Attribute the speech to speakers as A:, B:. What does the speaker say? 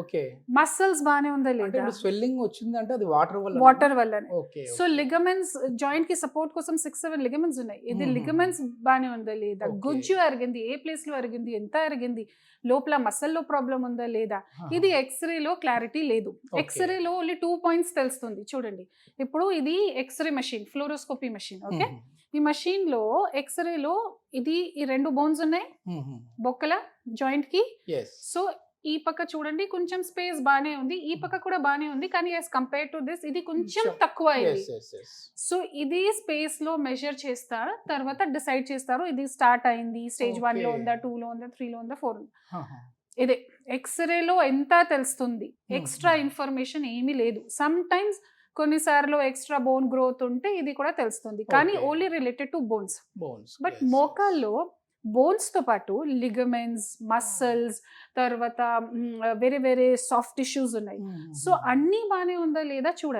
A: Okay.
B: Muscles బానే ఉందా లేదా?
A: స్వెల్లింగ్ వచ్చిందంటే అది వాటర్ వల్ల
B: వాటర్ వల్లనే.
A: ఓకే
B: సో లిగమెంట్స్ జాయింట్కి సపోర్ట్ కోసం సిక్స్ సెవెన్ లిగమెంట్స్ ఉన్నాయి. ఇది. లిగమెంట్స్ బానే ఉందా లేదా. గుజ్జు అరిగింది ఏ ప్లేస్లో అరిగింది ఎంత అరిగింది లోపల మసల్లో ప్రాబ్లం ఉందా లేదా? ఇది ఎక్స్రేలో క్లారిటీ లేదు. ఎక్స్రేలో ఓన్లీ టూ పాయింట్స్ తెలుస్తుంది. చూడండి. ఇప్పుడు ఇది X ray machine fluoroscopy machine okay? ఈ మషిన్లో ఎక్స్రేలో ఇది ఈ రెండు బోన్స్ ఉన్నాయి. బొక్కల
A: జాయింట్కి
B: సో ఈ పక్క చూడండి కొంచెం స్పేస్ బానే ఉంది. ఈ పక్క కూడా బానే ఉంది. కానీ యాజ్ కంపేర్ టు దిస్ ఇది కొంచెం. తక్కువ అయింది సో ఇది స్పేస్లో మెజర్ చేస్తారు. తర్వాత డిసైడ్ చేస్తారు. ఇది స్టార్ట్ అయింది. స్టేజ్
A: వన్లో.
B: ఉందా టూ లో ఉందా త్రీ లో ఉందా ఫోర్ ఇదే. ఎక్స్రేలో ఎంత తెలుస్తుంది? ఎక్స్ట్రా. ఇన్ఫర్మేషన్ ఏమీ లేదు. సమ్ టైమ్స్ కొన్నిసార్లు ఎక్స్ట్రా బోన్ గ్రోత్ ఉంటే ఇది కూడా తెలుస్తుంది. కానీ. Only related to bones
A: bones
B: but మోకాల్లో బోన్స్తో పాటు లిగమెంట్స్ మసిల్స్ తర్వాత వేరే వేరే సాఫ్ట్ టిష్యూస్ ఉన్నాయి. సో అన్నీ బాగానే ఉందా లేదా చూడాలి.